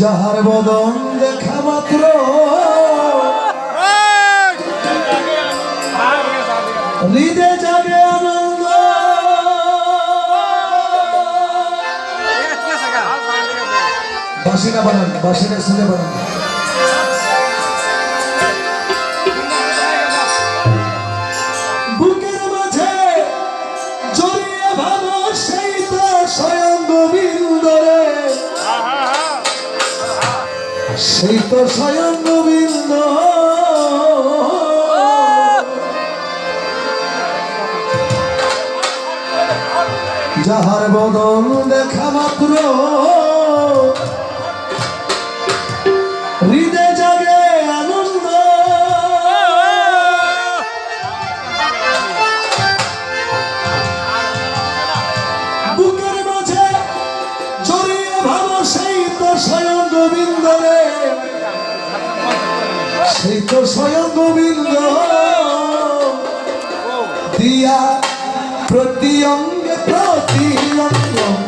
যাহার বদন দেখা মাত্র। হৃদে যাবে আনন্দ। বাসিনা বানান বাসিনা শুনে বানান। সেই তো স্বয়ং গোবিন্দ। যাহার বদল দেখা মাত্র। সেই তো স্বয়ং গোবিন্দ। দিয়া প্রতি অঙ্গে প্রতি অঙ্গ।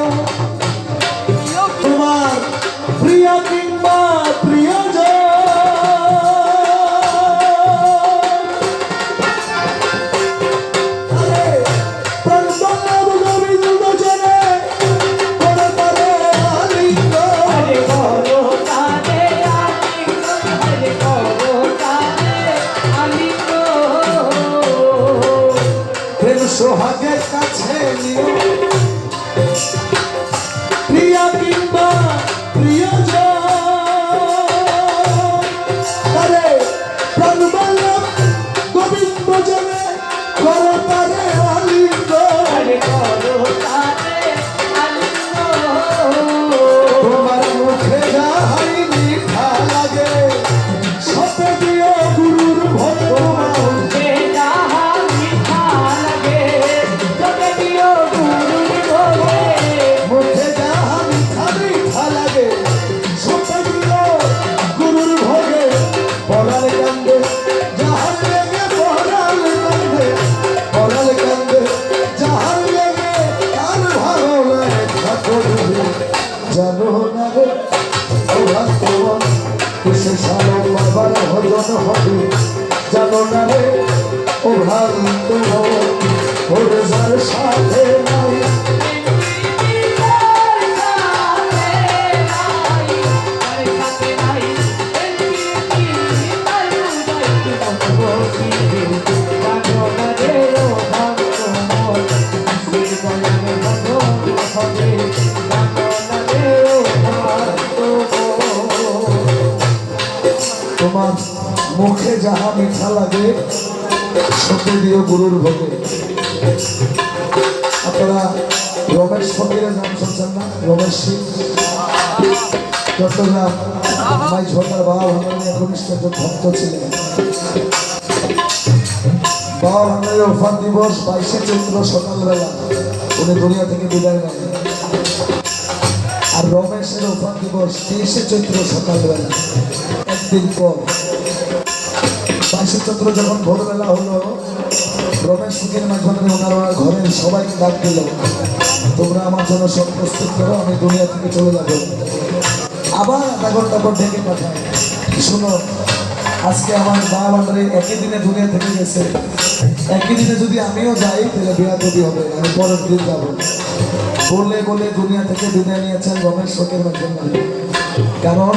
you. Yeah. তোমার কিসে সালো বাবার ভজন হবে জানো না রে ও তোমার ওর যার সাথে তোমার মুখে যাহা মিঠা লাগে, সত্যি দিও গুরুর ভোগে। আপনারা রমেশ ফকিরের নাম শুনছেন না? রমেশ সিং? চট্টগ্রাম মাই ঝোটার বাবা ভাঙানের ঘনিষ্ঠ ভক্ত ছিলেন। বাবা ভাঙানের ওফান দিবস বাইশে চৈত্র সকালবেলা। উনি দুনিয়া থেকে বিদায় নেন। আর রমেশের ওফান দিবস তেইশে চৈত্র সকালবেলা। একদিন পর। নক্ষত্র যখন ভোরবেলা হলো, রমেশ সুখের মাধ্যমে ওনারা ঘরের সবাইকে ডাক দিল, তোমরা আমার জন্য সব প্রস্তুত করো, আমি দুনিয়া থেকে চলে যাব। আবার আধা ঘণ্টা পর ডেকে পাঠায়, শুনো, আজকে আমার মা বাবারে একই দিনে দুনিয়া থেকে গেছে। একই দিনে যদি আমিও যাই, তাহলে যদি হবে, আমি পরের দিন যাব। বলে বলে দুনিয়া থেকে বিদায় নিয়েছেন রমেশ শোকের মাধ্যমে কারণ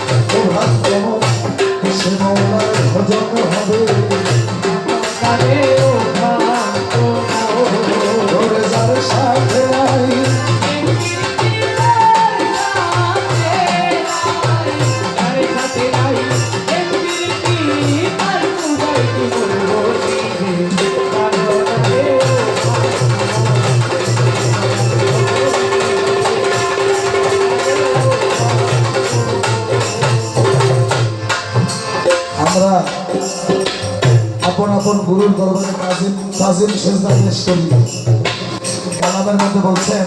আমরা আপন আপন গুরুর দরবারে তাজিম তাজিম সেজদা পেশ করি। কালামের মধ্যে বলছেন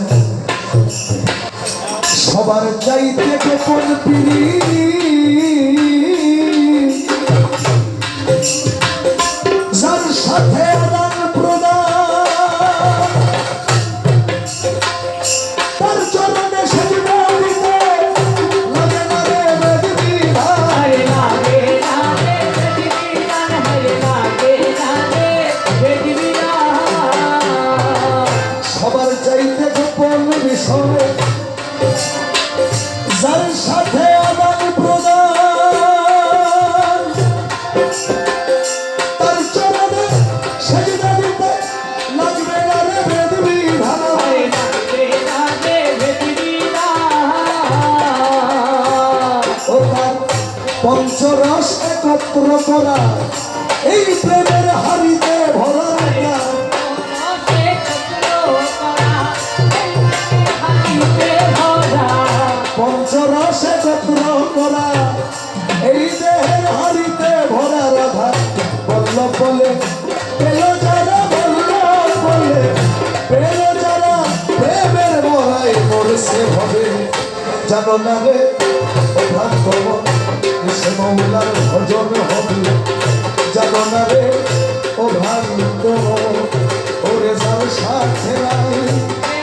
সবার চাইতে গোপন পিড়ি। যার সাথে আদান পঞ্চরস একত্র করা। এই প্রেমের হারিতে ভরা রাখা পঞ্চরস একত্র করা। এই দেহের হারিতে ভরা রাধা। বলল বলে পেল যারা বলল বলে পেল যারা, প্রেমের বলাই মরছে ভবে। জানো না রে, ও ভাগ্যব সে মৌলার ভজন হবে। জানো না রে ও ভাগ্য ওরে যার সাথে নাই।